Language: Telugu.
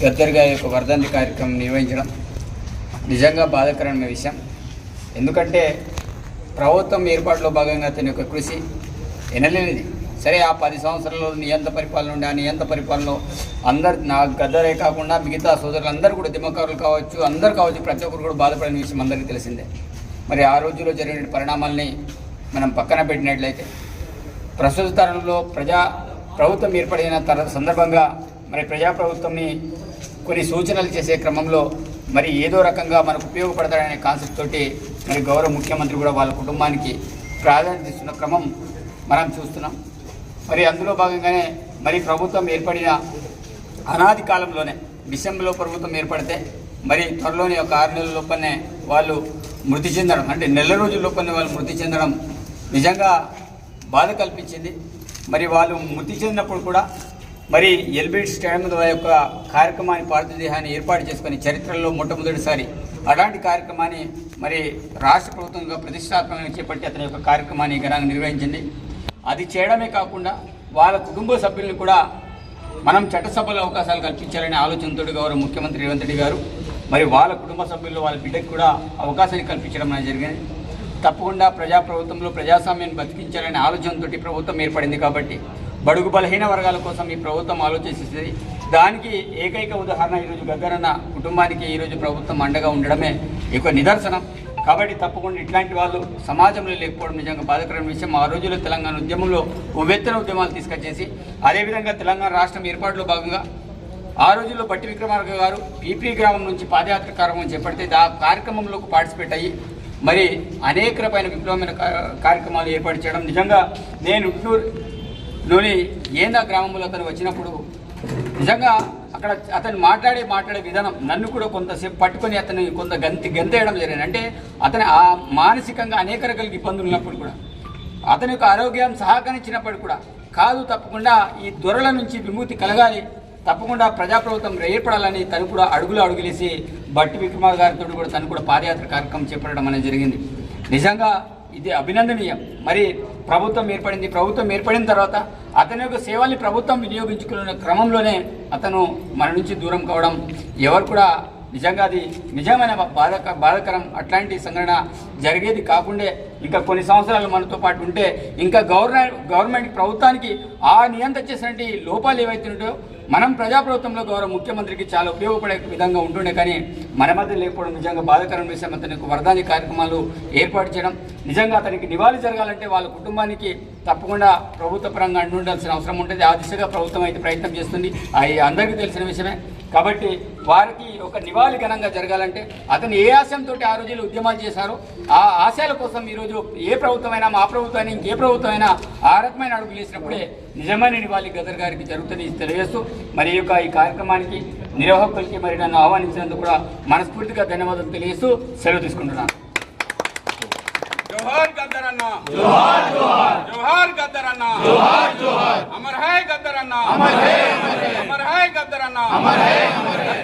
గద్దర్ గారి యొక్క వర్ధంతి కార్యక్రమం నిర్వహించడం నిజంగా బాధాకరమైన విషయం. ఎందుకంటే ప్రభుత్వం ఏర్పాటులో భాగంగా అతని యొక్క కృషి ఎనలేనిది. సరే ఆ పది సంవత్సరాల్లో నియంత పరిపాలన ఉండే ఆ నియంత పరిపాలనలో అందరు నా గద్దరే కాకుండా మిగతా సోదరులందరూ కూడా దిమ్మకారులు కావచ్చు అందరు కావచ్చు ప్రతి ఒక్కరు కూడా బాధపడిన విషయం అందరికీ తెలిసిందే. మరి ఆ రోజుల్లో జరిగిన పరిణామాల్ని మనం పక్కన పెట్టినట్లయితే ప్రస్తుత తరంలో ప్రజా ప్రభుత్వం ఏర్పడిన తర సందర్భంగా మరి ప్రజాప్రభుత్వంని కొన్ని సూచనలు చేసే క్రమంలో మరి ఏదో రకంగా మనకు ఉపయోగపడతాడనే కాన్సెప్ట్ తోటి మరి గౌరవ ముఖ్యమంత్రి కూడా వాళ్ళ కుటుంబానికి ప్రాధాన్యత ఇస్తున్న క్రమం మనం చూస్తున్నాం. మరి అందులో భాగంగానే మరి ప్రభుత్వం ఏర్పడిన అనాది కాలంలోనే డిసెంబర్లో ప్రభుత్వం ఏర్పడితే మరి త్వరలోనే ఒక ఆరు నెలల లోపలనే వాళ్ళు మృతి చెందడం అంటే నెల రోజుల లోపలనే వాళ్ళు మృతి చెందడం నిజంగా బాధ కల్పించింది. మరి వాళ్ళు మృతి చెందినప్పుడు కూడా మరి ఎల్బిడ్ స్టేడియం యొక్క కార్యక్రమాన్ని భారతదేశాన్ని ఏర్పాటు చేసుకుని చరిత్రలో మొట్టమొదటిసారి అలాంటి కార్యక్రమాన్ని మరి రాష్ట్ర ప్రభుత్వంగా ప్రతిష్టాత్మకంగా చేపట్టి అతని యొక్క కార్యక్రమాన్ని ఘనంగా నిర్వహించింది. అది చేయడమే కాకుండా వాళ్ళ కుటుంబ సభ్యులను కూడా మనం చట్టసభలో అవకాశాలు కల్పించాలనే ఆలోచనతో గౌరవ ముఖ్యమంత్రి రేవంత్ రెడ్డి గారు మరి వాళ్ళ కుటుంబ సభ్యులు వాళ్ళ బిడ్డకు కూడా అవకాశాన్ని కల్పించడం అనేది జరిగింది. తప్పకుండా ప్రజాప్రభుత్వంలో ప్రజాస్వామ్యాన్ని బతికించాలనే ఆలోచనతోటి ప్రభుత్వం ఏర్పడింది కాబట్టి బడుగు బలహీన వర్గాల కోసం ఈ ప్రభుత్వం ఆలోచిస్తుంది. దానికి ఏకైక ఉదాహరణ ఈరోజు గగ్గరన్న కుటుంబానికి ఈరోజు ప్రభుత్వం అండగా ఉండడమే ఒక నిదర్శనం. కాబట్టి తప్పకుండా ఇట్లాంటి వాళ్ళు సమాజంలో లేకపోవడం నిజంగా బాధకరమైన విషయం. ఆ రోజుల్లో తెలంగాణ ఉద్యమంలో ఉవ్వెత్తన ఉద్యమాలు తీసుకొచ్చేసి అదేవిధంగా తెలంగాణ రాష్ట్రం ఏర్పాటులో భాగంగా ఆ రోజుల్లో బట్టి విక్రమార్క గారు పీపీ గ్రామం నుంచి పాదయాత్ర కార్యక్రమం చేపడితే ఆ కార్యక్రమంలోకి పార్టిసిపేట్ అయ్యి మరి అనేక రకమైన విప్లవమైన కార్యక్రమాలు ఏర్పాటు చేయడం. నిజంగా నేను లోని ఏందా గ్రామంలో అతను వచ్చినప్పుడు? నిజంగా అక్కడ అతను మాట్లాడే మాట్లాడే విధానం నన్ను కూడా కొంతసేపు పట్టుకొని అతను కొంత గంతి గంతేయడం జరిగింది. అంటే అతని ఆ మానసికంగా అనేక రకాల ఇబ్బందులు ఉన్నప్పుడు కూడా అతని యొక్క ఆరోగ్యం సహకరించినప్పుడు కూడా కాదు తప్పకుండా ఈ దొరల నుంచి విముక్తి కలగాలి. తప్పకుండా ప్రజాప్రభుత్వం ఏర్పడాలని తను కూడా అడుగులు అడుగులేసి బట్టి విక్రమార్ గారితో కూడా తను కూడా పాదయాత్ర కార్యక్రమం చేపట్టడం అనేది జరిగింది. నిజంగా ఇది అభినందనీయం. మరి ప్రభుత్వం ఏర్పడింది. ప్రభుత్వం ఏర్పడిన తర్వాత అతని యొక్క సేవల్ని ప్రభుత్వం వినియోగించుకునే క్రమంలోనే అతను మన నుంచి దూరం కావడం ఎవరు కూడా నిజంగా అది నిజమైన బాధక బాధకరం అట్లాంటి సంఘటన జరిగేది కాకుండా ఇంకా కొన్ని సంవత్సరాలు మనతో పాటు ఉంటే ఇంకా గవర్నమెంట్ గవర్నమెంట్ ప్రభుత్వానికి ఆ నియంత్రణ చేసినటువంటి లోపాలు ఏవైతే ఉంటాయో మనం ప్రజాప్రభుత్వంలో గౌరవ ముఖ్యమంత్రికి చాలా ఉపయోగపడే విధంగా ఉంటుండే కానీ మన మధ్య లేకపోవడం నిజంగా బాధాకరం విషయం. అతనికి వరదాని కార్యక్రమాలు ఏర్పాటు చేయడం నిజంగా అతనికి నివాళి జరగాలంటే వాళ్ళ కుటుంబానికి తప్పకుండా ప్రభుత్వ పరంగా అంటుండాల్సిన అవసరం ఉంటుంది. ఆ దిశగా ప్రభుత్వం అయితే ప్రయత్నం చేస్తుంది. అది అందరికీ తెలిసిన విషయమే. కాబట్టి వారికి ఒక నివాళి ఘనంగా జరగాలంటే అతను ఏ ఆశయంతో ఆ రోజులు ఉద్యమాలు చేశారో ఆ ఆశయాల కోసం ఈరోజు ఏ ప్రభుత్వమైనా మా ప్రభుత్వమైనా ఇంకే ప్రభుత్వమైనా ఆ రకమైన అడుగులు వేసినప్పుడే నిజమైన నివాళి గదర్ గారికి జరుగుతుంది తెలియజేస్తూ మరి యొక్క ఈ కార్యక్రమానికి నిర్వాహకులకి మరి నన్ను ఆహ్వానించినందుకు కూడా మనస్ఫూర్తిగా ధన్యవాదాలు తెలియజేస్తూ సెలవు తీసుకుంటున్నాను. గద్దర్ అన్న జోహార్ జోహార్. జోహార్ గద్దర్ అన్న జోహార్ జోహార్. అమర్ హై గద్దర్ అన్న అమర్ హై. అమర్ హై గద్దర్ అన్న అమర్ హై అమర్ హై.